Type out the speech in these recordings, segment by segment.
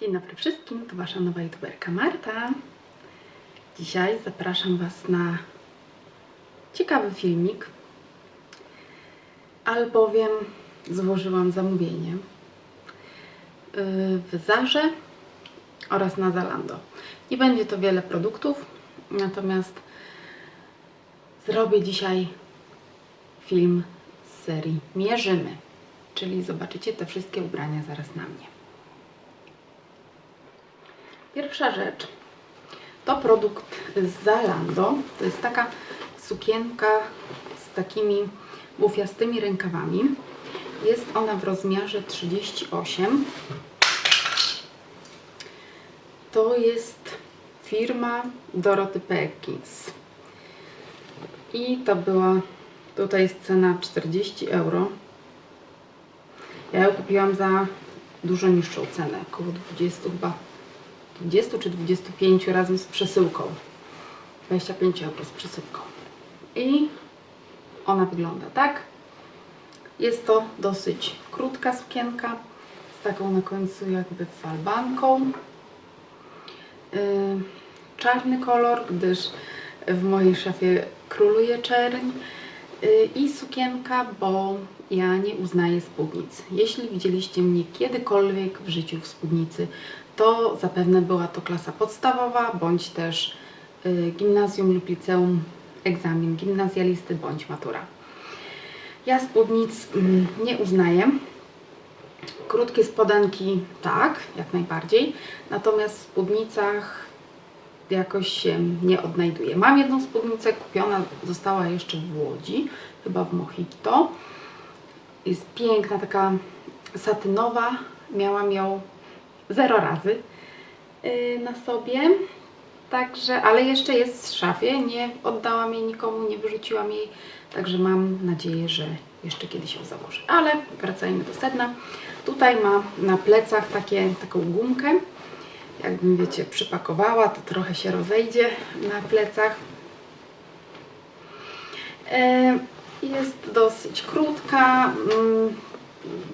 Dzień dobry wszystkim, to Wasza nowa youtuberka Marta. Dzisiaj zapraszam Was na ciekawy filmik, albowiem złożyłam zamówienie yy, w Zarze oraz na Zalando. Nie będzie to wiele produktów, natomiast zrobię dzisiaj film z serii Mierzymy, czyli zobaczycie te wszystkie ubrania zaraz na mnie. Pierwsza rzecz to produkt z Zalando. To jest taka sukienka z takimi bufiastymi rękawami. Jest ona w rozmiarze 38. To jest firma Dorothy Perkins. I to była, tutaj jest cena 40 euro. Ja ją kupiłam za dużo niższą cenę, około 20 chyba 20 czy 25 razem z przesyłką. 25 euro z przesyłką. I ona wygląda tak. Jest to dosyć krótka sukienka z taką na końcu jakby falbanką. Yy, czarny kolor, gdyż w mojej szafie króluje czerń. Yy, I sukienka, bo ja nie uznaję spódnic. Jeśli widzieliście mnie kiedykolwiek w życiu w spódnicy, to zapewne była to klasa podstawowa, bądź też y, gimnazjum lub liceum, egzamin gimnazjalisty bądź matura. Ja spódnic mm, nie uznaję. Krótkie spodenki tak, jak najbardziej, natomiast w spódnicach jakoś się nie odnajduję. Mam jedną spódnicę, kupiona została jeszcze w Łodzi, chyba w Mojito. Jest piękna, taka satynowa. Miałam ją zero razy yy, na sobie. Także, ale jeszcze jest w szafie. Nie oddałam jej nikomu, nie wyrzuciłam jej. Także mam nadzieję, że jeszcze kiedyś ją założę. Ale wracajmy do sedna. Tutaj ma na plecach takie, taką gumkę. Jakbym, wiecie, przypakowała, to trochę się rozejdzie na plecach. E, Jest dosyć krótka. Mm,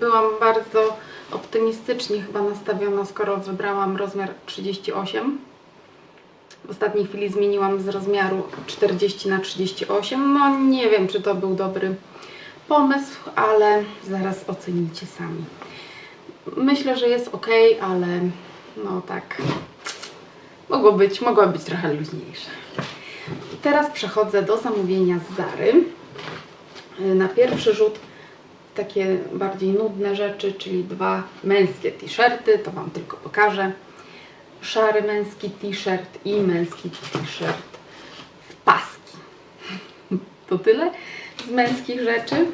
Byłam bardzo optymistycznie chyba nastawiona, skoro wybrałam rozmiar 38. W ostatniej chwili zmieniłam z rozmiaru 40 na 38. No nie wiem, czy to był dobry pomysł, ale zaraz ocenicie sami. Myślę, że jest ok, ale no tak mogło być, mogła być trochę luźniejsza. Teraz przechodzę do zamówienia z Zary. Na pierwszy rzut takie bardziej nudne rzeczy, czyli dwa męskie t-shirty, to Wam tylko pokażę. Szary męski t-shirt i męski t-shirt w paski. To tyle z męskich rzeczy.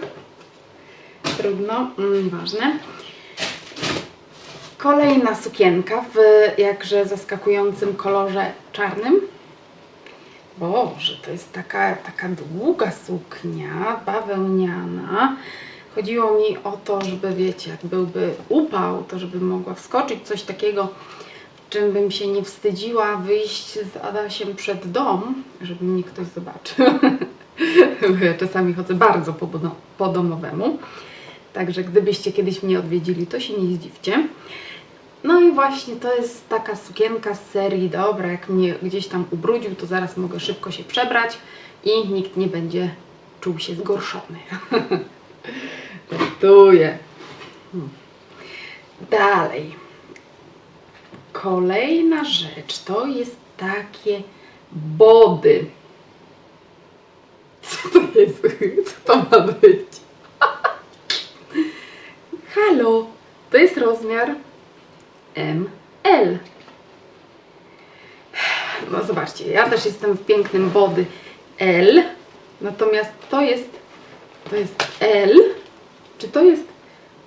Trudno, mm, nieważne. Kolejna sukienka w jakże zaskakującym kolorze czarnym. Boże, to jest taka, taka długa suknia, bawełniana. Chodziło mi o to, żeby wiecie, jak byłby upał, to żeby mogła wskoczyć coś takiego, czym bym się nie wstydziła wyjść z Adasiem przed dom, żeby mnie ktoś zobaczył. Ja czasami chodzę bardzo po, po domowemu. Także gdybyście kiedyś mnie odwiedzili, to się nie zdziwcie. No i właśnie to jest taka sukienka z serii, dobra, jak mnie gdzieś tam ubrudził, to zaraz mogę szybko się przebrać i nikt nie będzie czuł się zgorszony. Żartuję. Dalej. Kolejna rzecz to jest takie body. Co to jest? Co to ma być? Halo, to jest rozmiar ML. No zobaczcie, ja też jestem w pięknym body L, natomiast to jest to jest L. Czy to jest,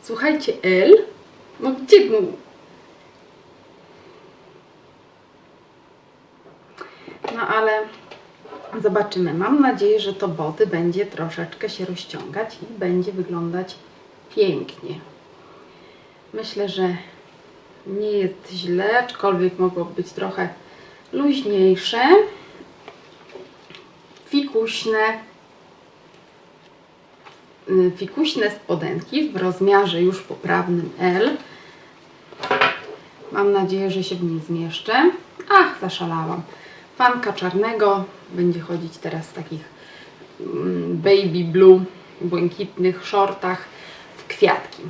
słuchajcie, L? No gdzie no? No ale zobaczymy. Mam nadzieję, że to body będzie troszeczkę się rozciągać i będzie wyglądać pięknie. Myślę, że nie jest źle, aczkolwiek mogło być trochę luźniejsze. Fikuśne, fikuśne spodenki w rozmiarze już poprawnym L. Mam nadzieję, że się w niej zmieszczę. Ach, zaszalałam. Fanka czarnego będzie chodzić teraz w takich mm, baby blue, błękitnych shortach w kwiatki.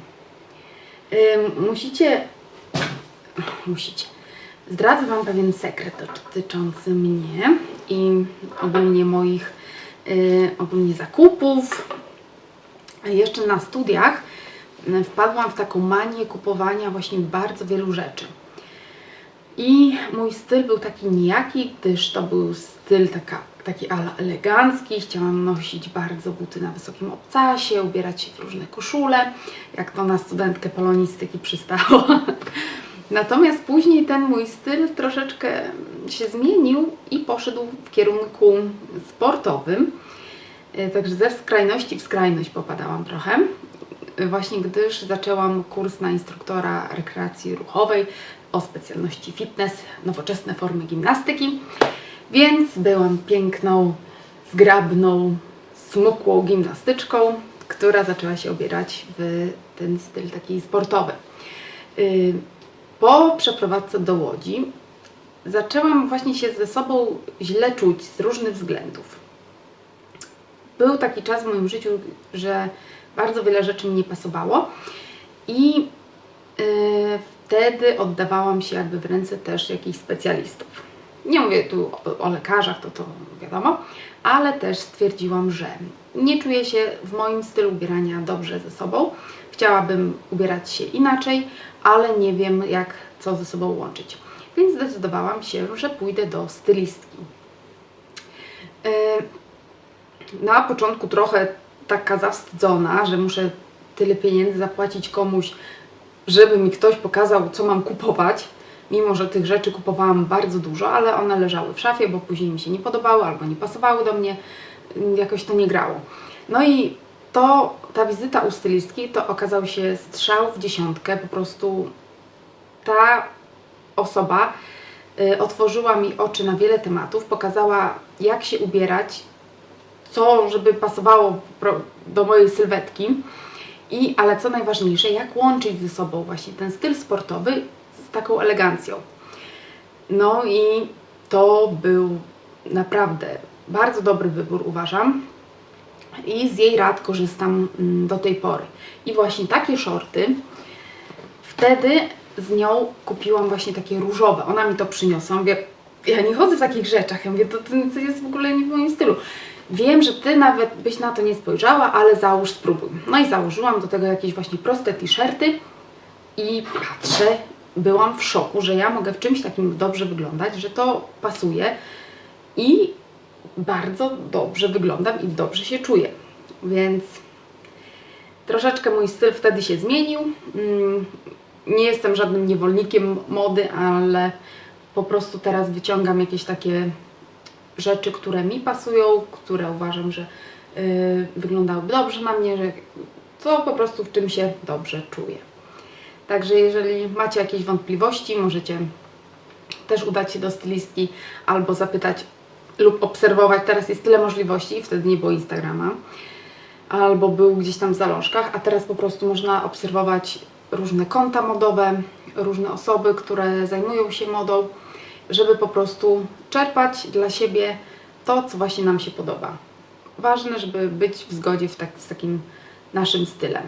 Musicie, musicie. Zdradzę Wam pewien sekret dotyczący mnie i ogólnie moich y, ogólnie zakupów. Jeszcze na studiach y, wpadłam w taką manię kupowania właśnie bardzo wielu rzeczy. I mój styl był taki nijaki, gdyż to był styl taka, taki ala elegancki. Chciałam nosić bardzo buty na wysokim obcasie, ubierać się w różne koszule, jak to na studentkę polonistyki przystało. Natomiast później ten mój styl troszeczkę się zmienił i poszedł w kierunku sportowym. E, Także ze skrajności w skrajność popadałam trochę. E, Właśnie gdyż zaczęłam kurs na instruktora rekreacji ruchowej o specjalności fitness, nowoczesne formy gimnastyki. Więc byłam piękną, zgrabną, smukłą gimnastyczką, która zaczęła się obierać w ten styl taki sportowy. Y, Po przeprowadzce do Łodzi zaczęłam właśnie się ze sobą źle czuć z różnych względów. Był taki czas w moim życiu, że bardzo wiele rzeczy mi nie pasowało i y, wtedy oddawałam się jakby w ręce też jakichś specjalistów. Nie mówię tu o, o lekarzach, to to wiadomo, ale też stwierdziłam, że nie czuję się w moim stylu ubierania dobrze ze sobą. Chciałabym ubierać się inaczej, ale nie wiem jak co ze sobą łączyć. Więc zdecydowałam się, że pójdę do stylistki. Yy, na początku trochę taka zawstydzona, że muszę tyle pieniędzy zapłacić komuś, żeby mi ktoś pokazał, co mam kupować. Mimo, że tych rzeczy kupowałam bardzo dużo, ale one leżały w szafie, bo później mi się nie podobały albo nie pasowały do mnie, jakoś to nie grało. No i to, ta wizyta u stylistki to okazał się strzał w dziesiątkę. Po prostu ta osoba y, otworzyła mi oczy na wiele tematów, pokazała jak się ubierać, co, żeby pasowało do mojej sylwetki. I, ale co najważniejsze, jak łączyć ze sobą właśnie ten styl sportowy z taką elegancją. No i to był naprawdę bardzo dobry wybór, uważam. I z jej rad korzystam mm, do tej pory. I właśnie takie shorty wtedy z nią kupiłam właśnie takie różowe. Ona mi to przyniosła. Mówię, ja nie chodzę w takich rzeczach. Ja mówię, to, to jest w ogóle nie w moim stylu. Wiem, że Ty nawet byś na to nie spojrzała, ale załóż, spróbuj. No i założyłam do tego jakieś właśnie proste t-shirty i patrzę, byłam w szoku, że ja mogę w czymś takim dobrze wyglądać, że to pasuje i bardzo dobrze wyglądam i dobrze się czuję. Więc troszeczkę mój styl wtedy się zmienił. Mm, Nie jestem żadnym niewolnikiem mody, ale po prostu teraz wyciągam jakieś takie rzeczy, które mi pasują, które uważam, że y, wyglądałyby dobrze na mnie, że to po prostu w czym się dobrze czuję. Także jeżeli macie jakieś wątpliwości, możecie też udać się do stylistki albo zapytać lub obserwować. Teraz jest tyle możliwości, wtedy nie było Instagrama, albo był gdzieś tam w zalążkach, a teraz po prostu można obserwować różne konta modowe, różne osoby, które zajmują się modą, żeby po prostu czerpać dla siebie to, co właśnie nam się podoba. Ważne, żeby być w zgodzie w tak, z takim naszym stylem.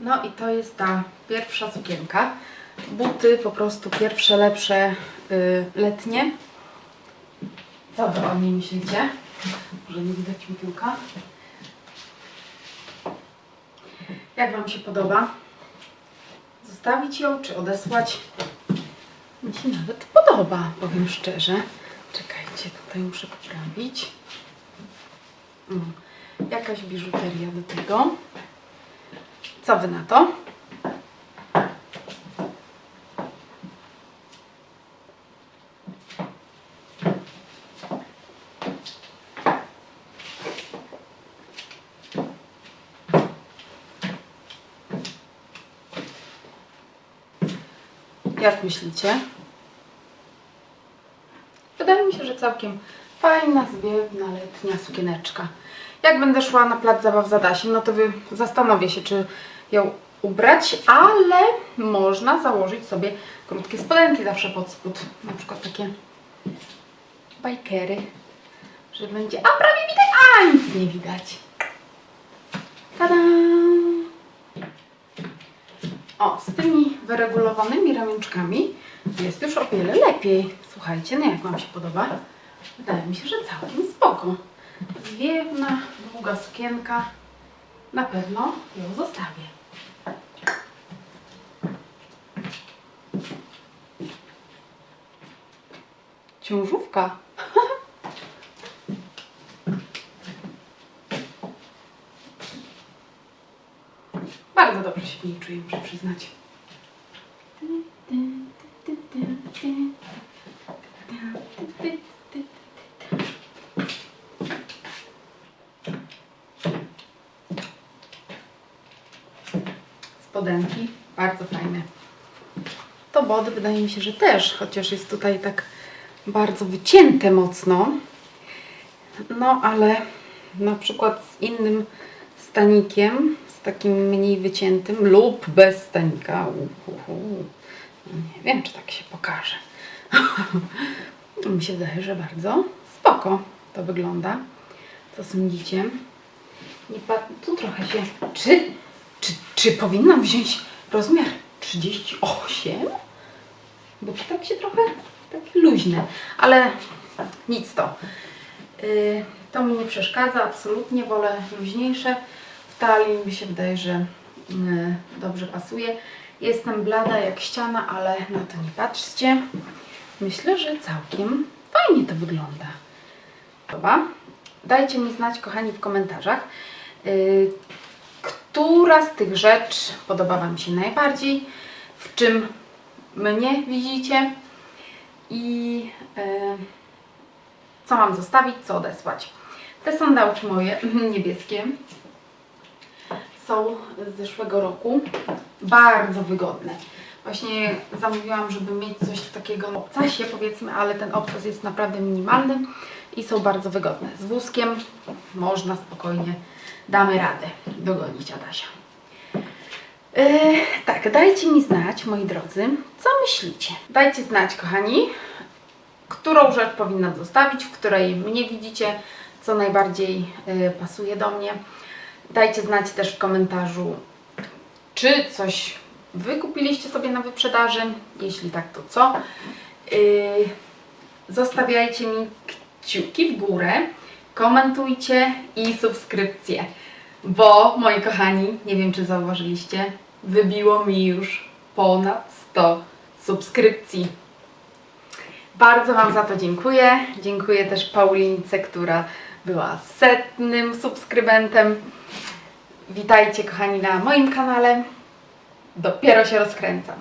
No i to jest ta pierwsza sukienka. Buty po prostu pierwsze, lepsze, y, letnie. Co wy o niej myślicie? Może nie widać mi piłka. Jak Wam się podoba? Zostawić ją czy odesłać? Mi się nawet podoba, powiem szczerze. Czekajcie, tutaj muszę poprawić. Mm, Jakaś biżuteria do tego. Co Wy na to? Jak myślicie? Wydaje mi się, że całkiem fajna, zwiewna, letnia sukieneczka. Jak będę szła na plac zabaw za Dasiem, no to wy zastanowię się, czy ją ubrać, ale można założyć sobie krótkie spodenki zawsze pod spód. Na przykład takie bajkery, że będzie, a prawie widać, a nic nie widać. Tada! O, z tymi wyregulowanymi ramionczkami jest już o wiele lepiej. Słuchajcie, no jak Wam się podoba? Wydaje mi się, że całkiem spoko. Zwiewna, długa sukienka. Na pewno ją zostawię. Ciążówka. Bardzo dobrze się w niej czuję, muszę przyznać. Spodenki, bardzo fajne. To body wydaje mi się, że też, chociaż jest tutaj tak bardzo wycięte mocno. No ale na przykład z innym stanikiem, z takim mniej wyciętym lub bez stanika. Uhuhu. No Nie wiem, czy tak się pokaże. Mi się wydaje, że bardzo spoko to wygląda. Co sądzicie? Nie tu trochę się. Czy, czy, czy powinnam wziąć rozmiar 38? Bo to tak się trochę tak luźne, ale nic to. Yy, to mi nie przeszkadza, absolutnie wolę luźniejsze. Talii mi się wydaje, że yy, dobrze pasuje. Jestem blada jak ściana, ale na to nie patrzcie. Myślę, że całkiem fajnie to wygląda. Podoba? Dajcie mi znać, kochani, w komentarzach, yy, która z tych rzeczy podoba Wam się najbardziej, w czym mnie widzicie i e, co mam zostawić, co odesłać. Te sandałki moje, niebieskie, są z zeszłego roku. Bardzo wygodne. Właśnie zamówiłam, żeby mieć coś takiego w obcasie powiedzmy, ale ten obcas jest naprawdę minimalny i są bardzo wygodne. Z wózkiem można spokojnie, damy radę dogonić Adasia. Yy, tak, dajcie mi znać, moi drodzy, co myślicie. Dajcie znać, kochani, którą rzecz powinnam zostawić, w której mnie widzicie, co najbardziej yy, pasuje do mnie. Dajcie znać też w komentarzu, czy coś Wy kupiliście sobie na wyprzedaży. Jeśli tak, to co? Yy, zostawiajcie mi kciuki w górę, komentujcie i subskrypcje. Bo, moi kochani, nie wiem czy zauważyliście, wybiło mi już ponad 100 subskrypcji. Bardzo Wam za to dziękuję. Dziękuję też Paulince, która była setnym subskrybentem. Witajcie, kochani, na moim kanale. Dopiero się rozkręcam.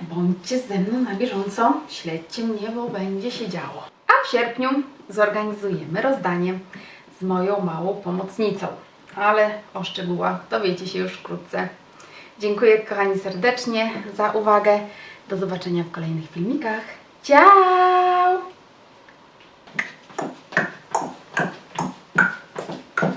Bądźcie ze mną na bieżąco, śledźcie mnie, bo będzie się działo. A w sierpniu zorganizujemy rozdanie z moją małą pomocnicą. Ale o szczegółach dowiecie się już wkrótce. Dziękuję kochani serdecznie za uwagę. Do zobaczenia w kolejnych filmikach. Ciao!